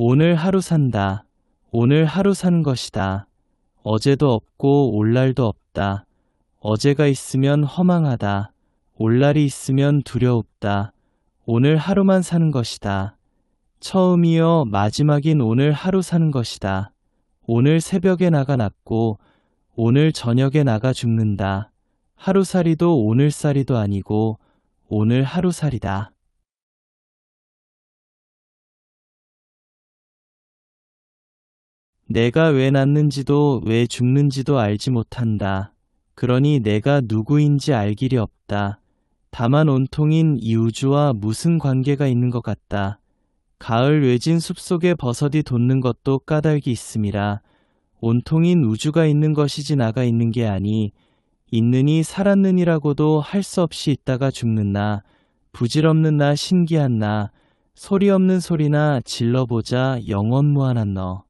오늘 하루 산다. 오늘 하루 산 것이다. 어제도 없고 올 날도 없다. 어제가 있으면 허망하다. 올 날이 있으면 두려웁다. 오늘 하루만 사는 것이다. 처음이요 마지막인 오늘 하루 사는 것이다. 오늘 새벽에 나가 낫고 오늘 저녁에 나가 죽는다. 하루살이도 오늘살이도 아니고 오늘 하루살이다. 내가 왜 낳는지도 왜 죽는지도 알지 못한다. 그러니 내가 누구인지 알 길이 없다. 다만 온통인 이 우주와 무슨 관계가 있는 것 같다. 가을 외진 숲속에 버섯이 돋는 것도 까닭이 있음이라. 온통인 우주가 있는 것이지 나가 있는 게 아니 있느니 살았느니라고도 할 수 없이 있다가 죽는 나 부질없는 나 신기한 나 소리 없는 소리나 질러보자 영원무한한 너